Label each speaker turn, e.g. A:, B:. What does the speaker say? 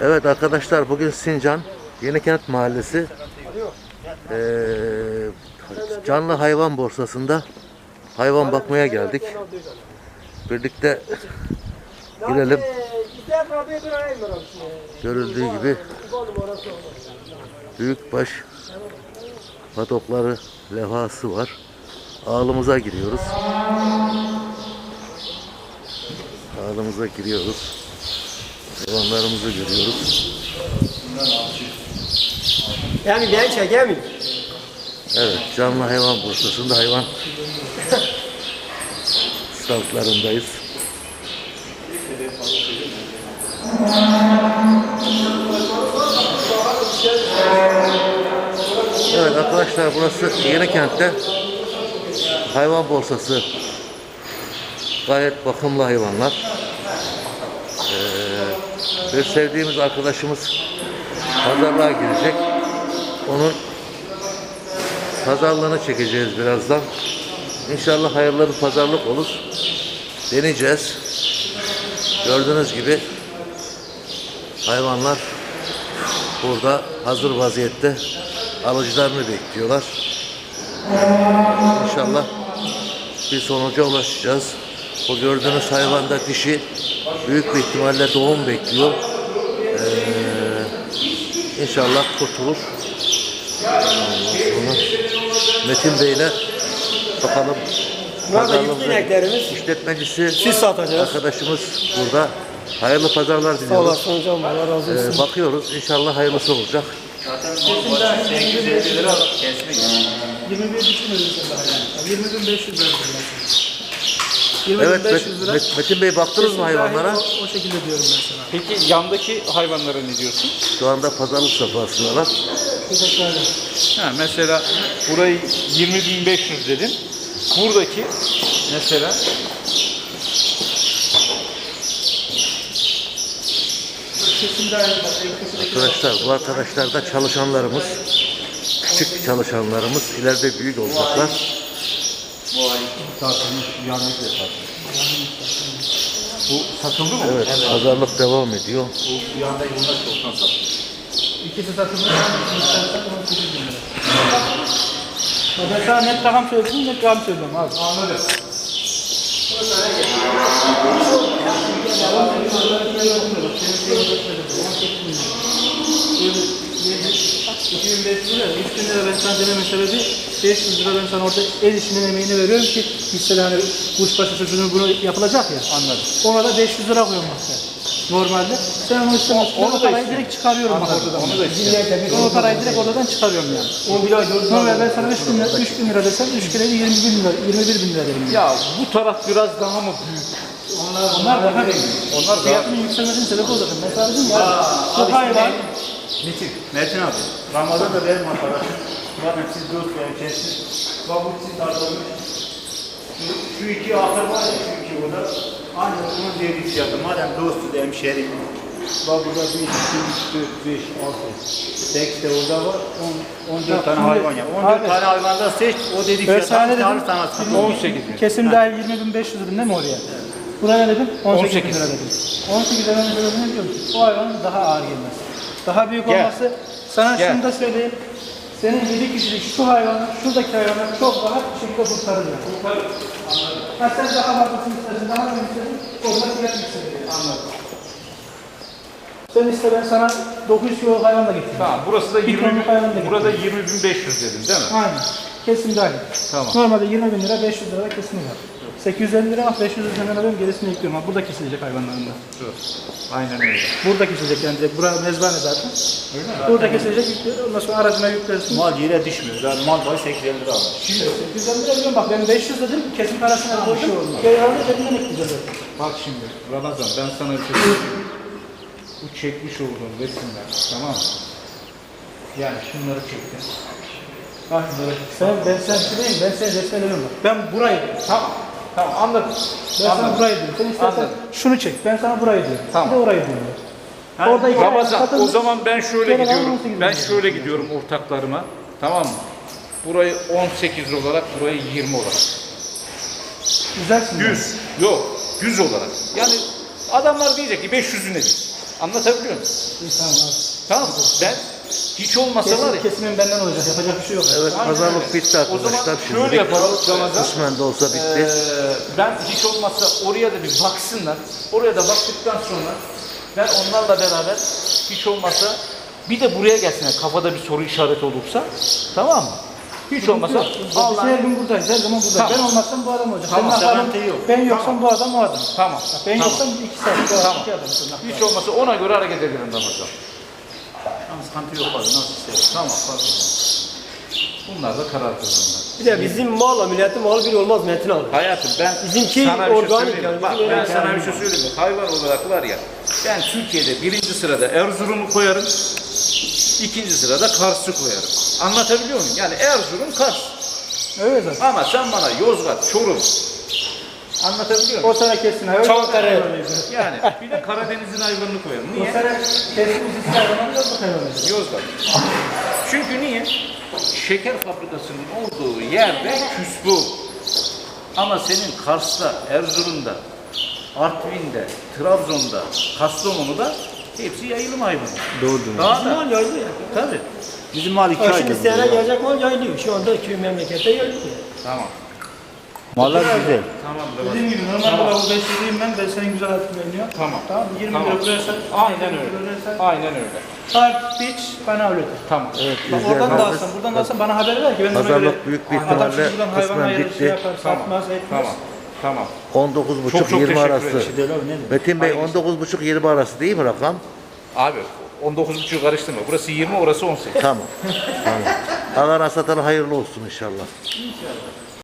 A: Evet arkadaşlar bugün Sincan Yenikent Mahallesi eee, canlı hayvan borsasında hayvan bakmaya geldik. Birlikte girelim. Görüldüğü gibi büyükbaş patokları levhası var. Ağlımıza giriyoruz. Ağlımıza giriyoruz. Hayvanlarımızı görüyoruz.
B: Yani ben çekemem.
A: Evet, canlı hayvan borsasında hayvan standlarındayız. Evet arkadaşlar burası Yenikent'te hayvan borsası. Gayet bakımlı hayvanlar. Bir sevdiğimiz arkadaşımız pazarlığa girecek. Onun pazarlığını çekeceğiz birazdan. İnşallah hayırlı bir pazarlık olur. Deneyeceğiz. Gördüğünüz gibi hayvanlar burada hazır vaziyette alıcılarını bekliyorlar. İnşallah bir sonuca ulaşacağız. Bu gördüğünüz hayvanda dişi büyük bir ihtimalle doğum bekliyor. Ee, inşallah kurtulur. Sonra Metin Bey'le bakalım
B: Burada yüklü ineklerimiz.
A: işletmecisi
B: Siz satacağız.
A: arkadaşımız burada. Hayırlı pazarlar
B: Sağ
A: diliyoruz.
B: olasın hocam. Allah razı olsun.
A: Ee, bakıyoruz. İnşallah hayırlısı olacak.
C: 21 düşünmüyoruz yani. 20 bin 500 lira. 20
A: Evet
C: bin 500
A: Met-
C: lira.
A: Met- Metin Bey baktınız mı hayvanlara?
C: O, o şekilde diyorum ben sana.
D: Peki yandaki hayvanlara ne diyorsun?
A: Şu anda pazarlık safhasındalar.
C: Şuradakilerle.
D: Ha, mesela burayı 20.500 dedin. Buradaki mesela
C: dahil bak.
A: Arkadaşlar bu arkadaşlar da çalışanlarımız. Küçük çalışanlarımız. ileride büyük olacaklar.
D: Bu satıldı mı?
A: Evet, pazarlık devam ediyor.
C: İkisi satılmış. İstersen 18 bin lira. Bak Ben sana net rakam söyledim, net rakam söylüyorum abi. Anladım. lira, 3000 lira ben sana dememin sebebi 500 lira ben sana orada el işinin emeğini veriyorum ki mesela hani kuşbaşı çocuğunun bunu yapılacak ya.
D: Anladım.
C: Ona da 500 lira koyuyorum sen. Normalde. Sen onu istemezsin.
D: Onu
C: Onu parayı direkt çıkarıyorum bak oradan.
D: onu da istiyorum.
C: Ben o parayı direkt oradan çıkarıyorum yani. Normal ben sana 3 bin lira, 3 bin lira desem 3 kere 20 bin lira, 21 bin lira derim. Yani.
D: Ya bu taraf biraz daha mı büyük?
C: Onlar daha büyük.
D: Onlar daha
C: Fiyatının yükselmesinin sebebi o zaten. Mesela dedim ya, bu hayvan
E: Metin, Metin abi. Ramazan da benim arkadaşım. Bakın siz dost verin kesin. Bak bu siz tartılmış. Şu, şu iki ahır var ya, şu iki oda. Aynı onun dediği fiyatı. Madem dostuz hemşerim. Bak burada 1, 2, 3, 4, 5, 6, 8 de orada var. 10, 14
C: Ya
E: tane hayvan ya. 14
C: abi-
E: tane hayvanda seç. O dediği
C: Ben
E: fiyatı.
C: sana ne dedim?
E: Tarih sana satın.
D: 18 bin.
C: Kesim dahil 20.500 dedim değil mi oraya? Buraya ne dedim? 18 bin
D: 18.
C: lira dedim. 18 lira ne dedim? O hayvanın daha ağır gelmesi. Daha büyük
D: Gel.
C: olması. Sana
D: Gel.
C: şunu da söyleyeyim. Senin 7 kişilik şu hayvanı, şuradaki hayvanı çok rahat bir şekilde kurtarır. Kurtarır. Anladım. Ha sen daha fazlasını istersin, daha mı istersin? Orada fiyat. Anladım. Sen iste ben sana 900 kilo hayvan da getireyim.
D: Tamam burası da
C: Bir
D: 20
C: tonluk hayvan da
D: burada 20.500 dedin değil mi?
C: Aynen. Kesim dahil.
D: Tamam.
C: Normalde 20 bin lira 500 lira da kesimi var. 850 lira 500 lira alıyorum gerisini ekliyorum. Ha, burada kesilecek hayvanlarında.
D: Dur. Aynen öyle.
C: Burada kesilecek yani direkt. Burası mezbane zaten. Burada kesilecek yüklüyor. Ondan sonra aracına yüklersin.
E: Mal yere düşmüyor. Yani mal başı 850 lira almış.
C: 850 lira diyorum bak ben 500 dedim kesim parasına koydum. Devamlı cebimden ekleyeceğim.
D: Bak şimdi Ramazan ben sana bir şey söyleyeyim. Bu çekmiş olduğun resimler tamam mı? Yani şunları çektim. Bak bunları
C: Sen, ben sen şurayım, ben seni resmedemiyorum bak. Ben burayı diyorum.
D: Tamam. Tamam anladım.
C: Ben sana
D: Anladım.
C: burayı diyorum. Sen istersen
D: Anladım.
C: şunu çek. Ben sana burayı diyorum.
D: Tamam.
C: Bir de orayı diyorum. Orada iki
D: Ramazan o
C: satılmış.
D: zaman ben şöyle gidiyorum.
C: 18
D: Ben şöyle gidiyorum ortaklarıma. Tamam mı? Burayı 18 olarak, burayı 20 olarak.
C: Güzelsin.
D: 100. Yok. 100 olarak. Yani adamlar diyecek ki 500'ü nedir? Anlatabiliyor muyum?
C: İyi, Tamam abi.
D: Tamam mı? Ben hiç olmasa var ya.
C: Kesim, kesimin benden olacak. Yapacak bir şey yok.
A: Evet
D: Aynen
A: pazarlık
D: öyle.
A: bitti
D: O zaman
A: arkadaşlar.
D: şöyle
A: Şimdi
D: yapalım Ramazan.
A: kısmen de olsa bitti.
D: Ee, ben hiç olmazsa oraya da bir baksınlar. Oraya da baktıktan sonra ben onlarla beraber hiç olmazsa bir de buraya gelsinler kafada bir soru işareti olursa tamam mı? Hiç olmazsa
C: Biz her gün buradayız. Her zaman buradayız.
D: Tamam.
C: Ben olmazsam bu adam olacak.
D: Tamam,
E: sıkıntı yok.
C: Ben yoksam bu adam o adam.
D: tamam.
C: Ben
D: tamam.
C: yoksam iki saat bu adam
D: Tamam.
C: iki adam.
D: Hiç olmazsa ona göre hareket edelim Ramazan.
E: Tamam sıkıntı yok abi nasıl istersen.
D: Tamam. Tamam. Bunlar da karar kılınlar.
B: Bir de bizim malla milletin malı bir olmaz Metin abi.
D: Hayatım ben
B: Bizimki
D: sana bir şey
B: organik
D: söyleyeyim.
B: yani,
D: Bak ben sana bir şey söyleyeyim mi? Hayvan olarak var ya ben Türkiye'de birinci sırada Erzurum'u koyarım. İkinci sırada Kars'ı koyarım. Anlatabiliyor muyum? Yani Erzurum Kars.
C: Öyle zaten.
D: Ama sen bana Yozgat, Çorum anlatabiliyor
C: O
D: muyum?
C: sene kesin. Öyle
B: Çankırı.
D: Yani bir de Karadeniz'in hayvanını koyarım.
C: O
D: Niye?
C: sene kesimiz isterden yok hayvanı.
D: Yozgat. Çünkü niye? Şeker fabrikasının olduğu yerde küsbu. Ama senin Kars'ta, Erzurum'da, Artvin'de, Trabzon'da, Kastamonu'da hepsi yayılım hayvanı.
E: Doğrudur.
D: Daha da
B: mal yayılıyor.
D: tabii.
E: Bizim mal iki aydır.
B: Şimdi isteyene gelecek mal yayılıyor. Şu anda köy memlekette yayılıyor.
D: Tamam.
E: Mallar güzel.
D: Tamam
C: Dediğim gibi normalde bu beslediğim ben beslenin güzel hayatı beğeniyor.
D: Tamam.
C: Tamam 20
D: Tamam.
C: lira buraya sen.
D: Aynen
C: 20
D: öyle. Aynen öyle.
C: Saat hiç bana öyle de.
D: Tamam.
A: Evet
C: Bak oradan da alsan, buradan da alsan bana haber ver ki ben de ona göre.
A: pazarlık büyük bir ihtimalle kısmen
C: ayırır, şey
A: bitti.
C: yapar,
D: Tamam.
C: satmaz, etmez.
D: Tamam. Tamam.
A: 19.5
D: Çok çok
A: 20
D: teşekkür
A: arası. Metin Bey
D: Hangisi?
A: 19.5 20 arası değil mi rakam?
D: Abi 19.5'u karıştırma. Burası 20, orası 18.
A: Tamam. tamam. Alana satana hayırlı olsun inşallah.